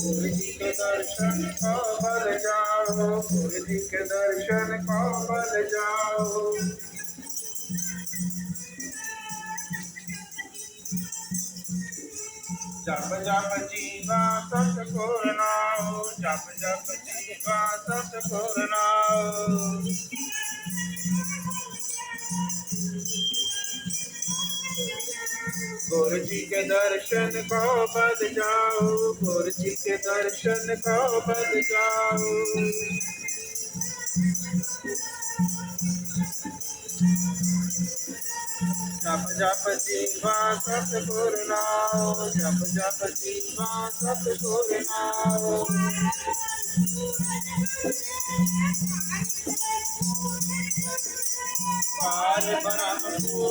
गुरु जी के दर्शन को बल जाओ जी के दर्शन को बल जाओ जप जप जीवा सतगुर नाम जप जप जीवा सतगुर नाम गुरु जी के दर्शन को बद जाओ गुरु जी के दर्शन को बद जाओ। जप जप जीवा सतगुर नाम जप जप जीवा सतगुर नाम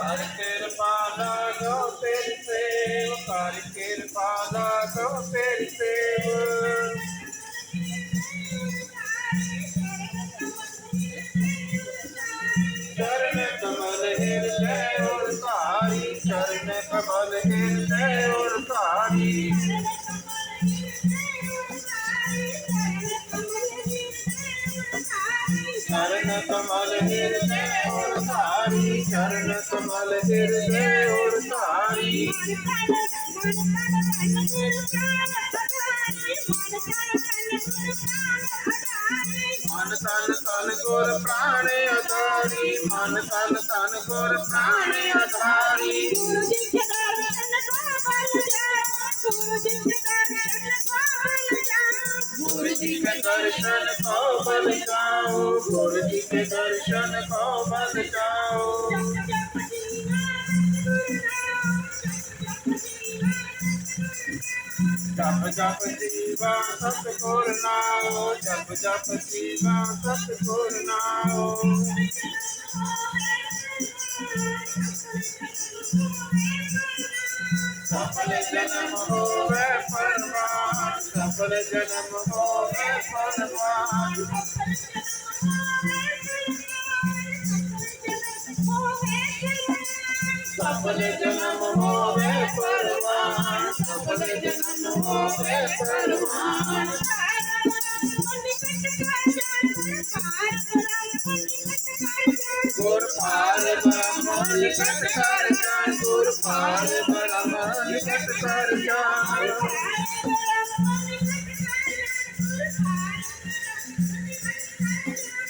कर कृपाला तेरी प्रेम कर कृपाला प्रेम चरण कमल हृदय और चरण कमल हृदय और सारी सारी चरण कमल हृदय और सारी। मन तन तन गुर प्राण अधारी, मन तन तन गुर प्राण अधारी। दर्शन को बल जाओ गुरु जी के दर्शन को बल जाओ जप जप जीवा सतगुर नाओ जप जप जीवा सतगुर नाओ सफल जन्म होवे परवान सफल जन्म होवे परवान सफल जन्म होवे परवान सफल जन्म होवे परवान गुर पार ब्रह्म निकट कर जान गुर पार ब्रह्म निकट कर जान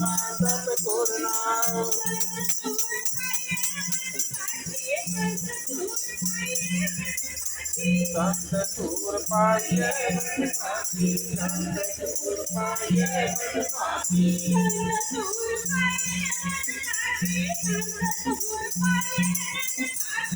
संत सूर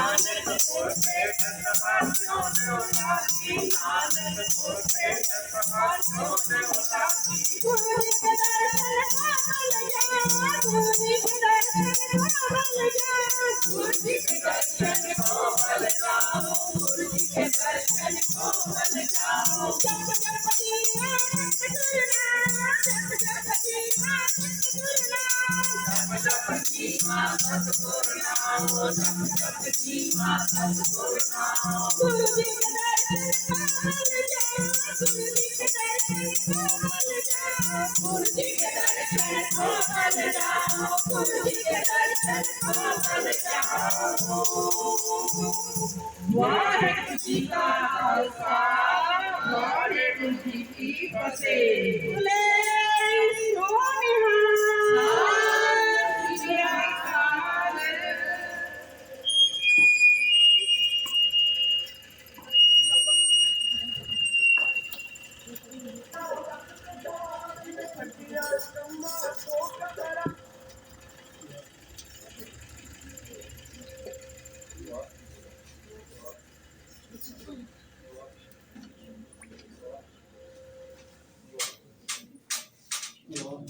सूर पाइए बरसाती नानक गुर पे सदा सोने वाला नानक गुर पे सदा सोने वाला नानक गुर पे सदा सोने वाला नानक गुर पे सदा सोने वाला Thank you. बल जाओ गुरु जी के दर्शन को बल जाओ गुरु जी के दर्शन को बल जाओ जप जप जी नाम गुरु नाम जप जप जी नाम गुरु प्रजापति माँ जी के जी के 有